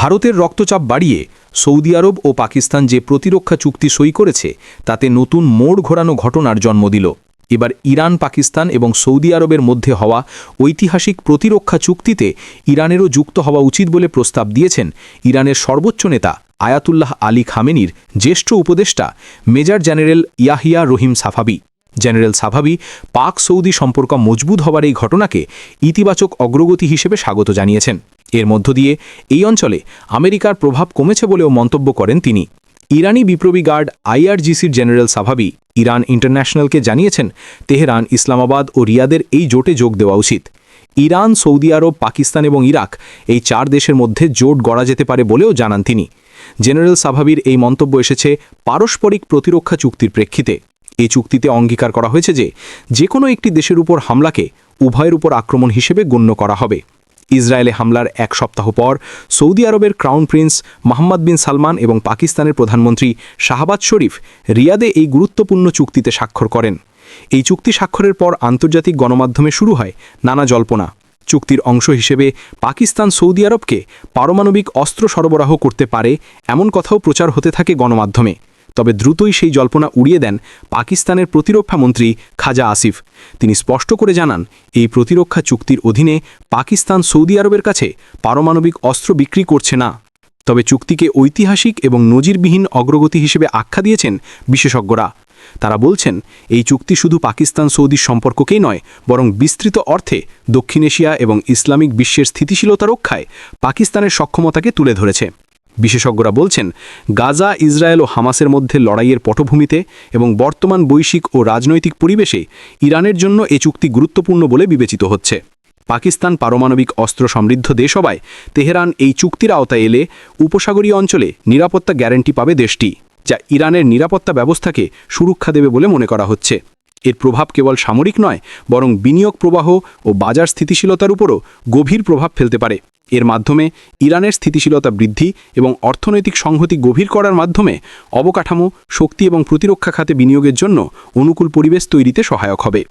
ভারতের রক্তচাপ বাড়িয়ে সৌদি আরব ও পাকিস্তান যে প্রতিরক্ষা চুক্তি সই করেছে, তাতে নতুন মোড় ঘোরানো ঘটনার জন্ম দিল। এবার ইরান, পাকিস্তান এবং সৌদি আরবের মধ্যে হওয়া ঐতিহাসিক প্রতিরক্ষা চুক্তিতে ইরানেরও যুক্ত হওয়া উচিত বলে প্রস্তাব দিয়েছেন ইরানের সর্বোচ্চ নেতা আয়াতুল্লাহ আলী খামেনির জ্যেষ্ঠ উপদেষ্টা major general Yahya Rahim Safavi. General Safavi, Pak Saudi সম্পর্ক মজবুত হবার এই ঘটনাকে ইতিবাচক অগ্রগতি হিসেবে স্বাগত জানিয়েছেন। এর মধ্য দিয়ে এই অঞ্চলে আমেরিকার প্রভাব কমেছে বলেও মন্তব্য করেন তিনি। ইরানি বিপ্লবী গার্ড আইআরজিসির জেনারেল সাভাবি ইরান ইন্টারন্যাশনালকে জানিয়েছেন, তেহরান, ইসলামাবাদ ও রিয়াদের এই জোটে যোগ দেওয়া উচিত। ইরান, সৌদি আরব, পাকিস্তান এবং ইরাক এই চার দেশের মধ্যে জোট গড়া যেতে পারে বলেও জানান তিনি। জেনারেল সাভাবির এই মন্তব্য এসেছে পারস্পরিক প্রতিরক্ষা চুক্তির প্রেক্ষিতে। এই চুক্তিতে অঙ্গীকার করা হয়েছে যে যে কোনো একটি দেশের উপর হামলাকে উভয়ের উপর আক্রমণ হিসেবে গণ্য করা হবে। ইসরায়েলে হামলার এক সপ্তাহ পর সৌদি আরবের crown prince Mohammed bin Salman এবং পাকিস্তানের প্রধানমন্ত্রী শাহবাজ শরীফ রিয়াদে এই গুরুত্বপূর্ণ চুক্তিতে স্বাক্ষর করেন। এই চুক্তি স্বাক্ষরের পর আন্তর্জাতিক গণমাধ্যমে শুরু হয় নানা জল্পনা। চুক্তির অংশ হিসেবে পাকিস্তান সৌদি আরবকে পারমাণবিক অস্ত্র সরবরাহ করতে পারে এমন কথাও প্রচার হতে থাকে গণমাধ্যমে। তবে দ্রুতই সেই জল্পনা উড়িয়ে দেন পাকিস্তানের প্রতিরক্ষা মন্ত্রী খাজা আসিফ। তিনি স্পষ্ট করে জানান, এই প্রতিরক্ষা চুক্তির অধীনে পাকিস্তান সৌদি আরবের কাছে পারমাণবিক অস্ত্র বিক্রি করছে না। তবে চুক্তিকে ঐতিহাসিক এবং নজিরবিহীন অগ্রগতি হিসেবে আখ্যা দিয়েছেন বিশেষজ্ঞরা। তারা বলছেন, এই চুক্তি শুধু পাকিস্তান সৌদি সম্পর্ককেই নয়, বরং বিস্তৃত অর্থে দক্ষিণ এশিয়া এবং ইসলামিক বিশ্বের স্থিতিশীলতা রক্ষায় পাকিস্তানের সক্ষমতাকে তুলে ধরেছে। বিশেষজ্ঞরা বলছেন, গাজা, ইসরায়েল ও হামাসের মধ্যে লড়াইয়ের পটভূমিতে এবং বর্তমান বৈশ্বিক ও রাজনৈতিক পরিবেশে ইরানের জন্য এ চুক্তি গুরুত্বপূর্ণ বলে বিবেচিত হচ্ছে। পাকিস্তান পারমাণবিক অস্ত্র সমৃদ্ধ দেশ হবায় তেহরান এই চুক্তির আওতায় এলে উপসাগরীয় অঞ্চলে নিরাপত্তা গ্যারান্টি পাবে দেশটি, যা ইরানের নিরাপত্তা ব্যবস্থাকে সুরক্ষা দেবে বলে মনে করা হচ্ছে। এর প্রভাব কেবল সামরিক নয়, বরং বিনিয়োগ প্রবাহ ও বাজার স্থিতিশীলতার উপরও গভীর প্রভাব ফেলতে পারে। এর মাধ্যমে ইরানের স্থিতিশীলতা বৃদ্ধি এবং অর্থনৈতিক সংহতি গভীর করার মাধ্যমে অবকাঠামো, শক্তি এবং প্রতিরক্ষা খাতে বিনিয়োগের জন্য অনুকূল পরিবেশ তৈরিতে সহায়ক হবে।